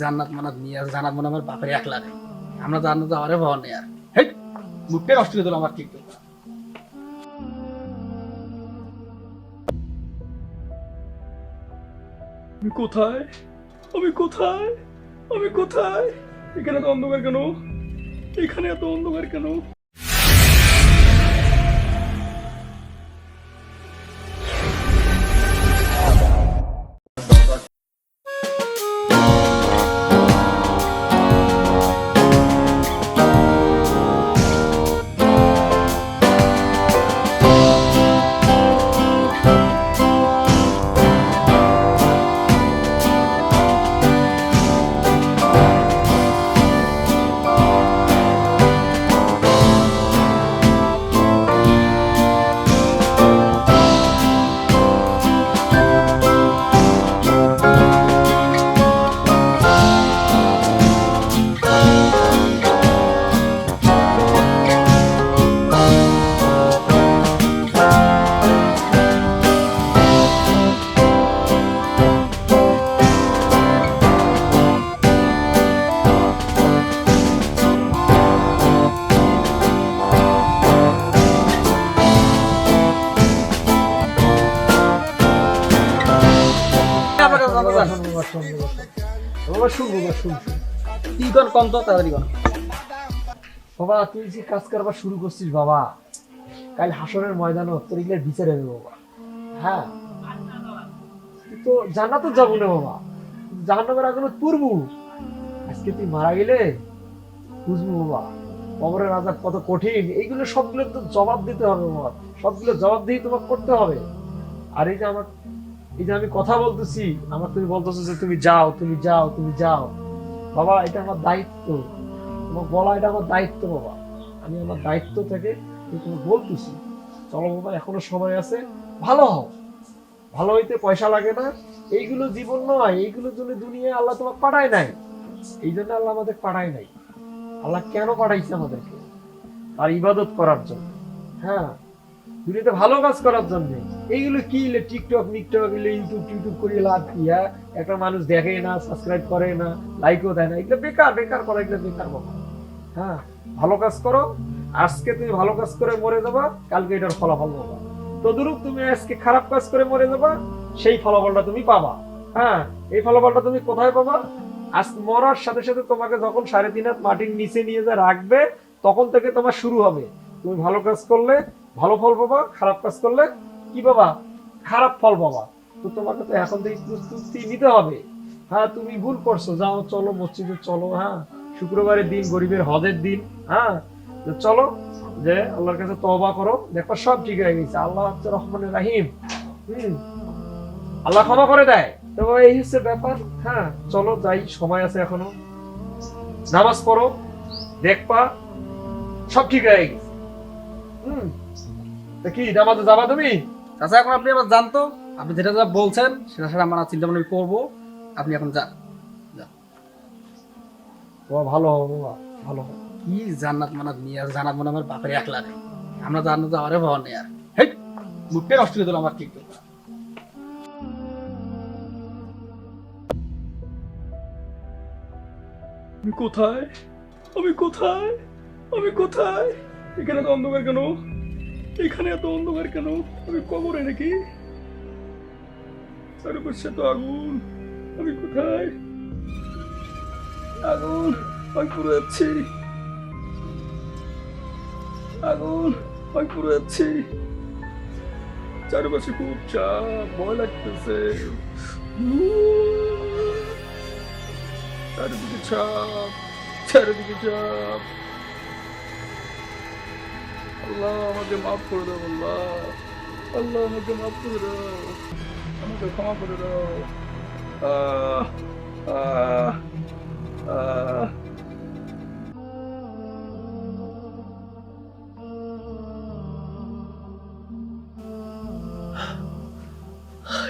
জান্নাত মানাত নিয়ে আসে, জান্নাত মানে আমার বাপের একলা লাগে আমরা জান্নাত আমারে ভর নেই আর। হেই মুখটা নষ্ট করে দিল আমার ঠিক আমি কোথায়? আমি কোথায়? আমি কোথায়? এখানে তো অন্ধকার কেন? এখানে এত অন্ধকার কেন? বাবা তো তুই যে কাজ করবার শুরু করছিস বাবা? কাল হাসনের ময়দানে তোর এগুলো বিচার হবে বাবা। হ্যাঁ তো জান্নাতে যাব না বাবা জাহান্নামের আগুনে পুরবু আজকে তুই মারা গেলে বুঝব বাবা কবরের আজাব কত কঠিন এইগুলো সবগুলো তো জবাব দিতে হবে বাবা। সবগুলো জবাব দিয়ে তোমাকে করতে হবে আর এই যে আমার এই যে আমি কথা বলতেছি, আমার তুমি বলতেছো যে তুমি যাও তুমি যাও তুমি যাও। বাবা, এটা আমার দায়িত্ব। তোমার বলা এটা আমার দায়িত্ব, বাবা। আমি আমার দায়িত্ব থেকে তুমি বলতেছি। চলো বাবা, এখনও সময় আছে। ভালো হও। ভালো হইতে পয়সা লাগে না। এইগুলো জীবন নয়। এইগুলোর জন্য দুনিয়ায় আল্লাহ তোমাকে পাঠায় নাই। এই জন্য আল্লাহ আমাদের পাঠায় নাই। আল্লাহ কেন পাঠাইছে আমাদেরকে? তার ইবাদত করার জন্য। হ্যাঁ। দুনিয়াতে ভালো কাজ করার জন্য। এইগুলো কি এলে টিকটক মিকটক এলে ইউটিউব টিউটিউব করিয়ে লাভ কি হ্যাঁ? একটা মানুষ দেখে না সাবস্ক্রাইব করে না লাইকও দেয় না, এগুলো বেকার বেকার করা, এগুলো বেকার বাবা হ্যাঁ ভালো কাজ করো, আজকে তুমি ভালো কাজ করে মরে যাবা, কালকে এটার ফলাফল পাবা। তদুরূপ তুমি আজকে খারাপ কাজ করে মরে যাবা, সেই ফলাফলটা তুমি পাবা। হ্যাঁ এই ফলাফলটা তুমি কোথায় পাবা? আজ মরার সাথে সাথে তোমাকে যখন সাড়ে তিন হাত মাটির নিচে নিয়ে যা রাখবে, তখন থেকে তোমার শুরু হবে। তুমি ভালো কাজ করলে, ভালো ফল পাবা, খারাপ কাজ করলে কি পাবা খারাপ ফল পাবা তো তোমাকে তো এখন থেকে প্রস্তুতি নিতে হবে। হ্যাঁ তুমি ভুল করছ। যাও, চলো মসজিদে, চলো হ্যাঁ। শুক্রবারের দিন, গরিবের হজের দিন হ্যাঁ। চলো, যে আল্লাহর কাছে তওবা করো। দেখো, সব ঠিক হয়ে গেছে। আল্লাহ হচ্ছে রহমান রাহিম। হুম। আল্লাহ ক্ষমা করে দেয়। তো এই হচ্ছে ব্যাপার। হ্যাঁ চলো, যাই, সময় আছে এখনও। নামাজ পড়ো, দেখবা, সব ঠিক হয়ে গেছে। হম। কি, নামাজে যাবা তুমি? আচ্ছা এখন আপনি আবার জানতো আপনি যেটা যা বলছেন সেটা সেটা আমরা চিন্তা ভাবনা করব। আপনি এখন যান। বাবা ভালো হবে বাবা ভালো হবে। কি জান্নাত মানাত নিয়ে আর জান্নাত মানে আমার বাপের একলা রে আমরা জান্নাত যাওয়ারে ভর নেই আর। হেই মুখটা নষ্ট করে দিল আমার ঠিক আমি কোথায়? আমি কোথায়? আমি কোথায়? এখানে এত অন্ধকার কেন? এখানে এত অন্ধকার কেন? আমি কবরে নাকি? চারপাশে তো আগুন, আমি কোথায়? আগুন, আমি পুরো যাচ্ছি। আগুন, আমি পুরো যাচ্ছি। চারপাশে খুব চাপ, ভয় লাগতেছে। চারিদিকে চাপ চারিদিকে চাপ। আল্লাহ আমাকে মাফ করে দাও, আল্লাহ। আল্লাহ আমাকে মাফ করে দাও। আমাকে ক্ষমা করে দাও।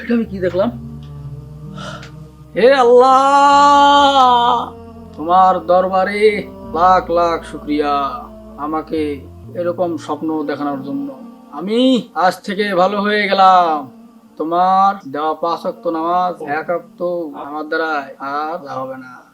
এটা আমি কি দেখলাম? হে আল্লাহ! তোমার দরবারে লাখ লাখ শুক্রিয়া। আমাকে এরকম স্বপ্ন দেখানোর জন্য। আমি আজ থেকে ভালো হয়ে গেলাম। তোমার দেওয়া পাঁচ নামাজ এক আমার দ্বারায় আর হবে না।